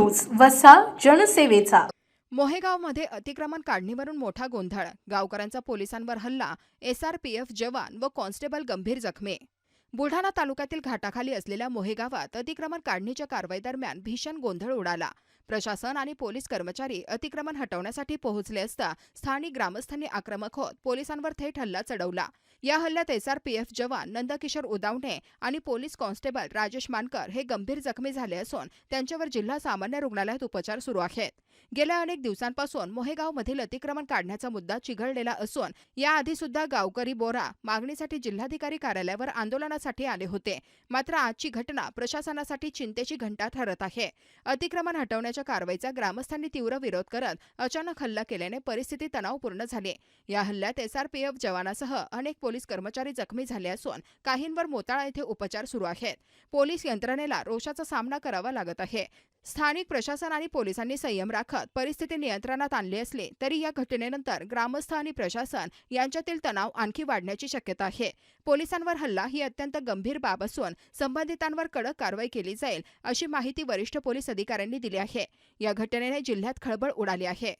News वसा जनसेवेचा. मोहेगावमध्ये अतिक्रमण काढणीवरून मोठा गोंधळ. गावकऱ्यांचा पोलिसांवर हल्ला एसआरपीएफ जवान व कॉन्स्टेबल गंभीर जखमी. बुलढाणा तालुक्यातील घाटाखाली असलेल्या मोहेगावात अतिक्रमण काढणीच्या कारवाईदरम्यान भीषण गोंधळ उडाला. प्रशासन आणि पोलीस कर्मचारी अतिक्रमण हटवण्यासाठी पोहोचले असता स्थानिक ग्रामस्थांनी आक्रमक होत पोलिसांवर थेट हल्ला चढवला. या हल्ल्यात एसआरपीएफ जवान नंदकिशोर उदावणे आणि पोलीस कॉन्स्टेबल राजेश मानकर हे गंभीर जखमी झाले असून त्यांच्यावर जिल्हा सामान्य रुग्णालयात उपचार सुरू आहेत. गेल्या अनेक दिवसांपासून मोहेगावमधील अतिक्रमण काढण्याचा मुद्दा चिघळलेला असून याआधी सुद्धा गावकरी बोरा मागणीसाठी जिल्हाधिकारी कार्यालयावर आंदोलनासाठी आले होते. मात्र आजची घटना प्रशासनासाठी चिंतेची घंटा ठरत आहे. अतिक्रमण हटवण्याच्या कारवाईचा ग्रामस्थांनी तीव्र विरोध करत अचानक हल्ला केल्याने परिस्थिती तणावपूर्ण झाली. या हल्ल्यात एसआरपीएफ जवानासह अनेक पोलीस कर्मचारी जखमी झाले असून काहींवर मोताळा येथे उपचार सुरू आहेत. पोलीस यंत्रणेला रोषाचा सामना करावा लागत आहे. स्थानिक प्रशासन आणि पोलिसांनी संयम राखत परिस्थिती नियंत्रणात आणली असली तरी या घटनेनंतर ग्रामस्थ आणि प्रशासन यांच्यातील तणाव आणखी वाढण्याची शक्यता आहे. पोलिसांवर हल्ला ही अत्यंत गंभीर बाब असून संबंधितांवर कडक कारवाई केली जाईल अशी माहिती वरिष्ठ पोलीस अधिकाऱ्यांनी दिली आहे. या घटनेने जिल्ह्यात खळबळ उडाली आहे.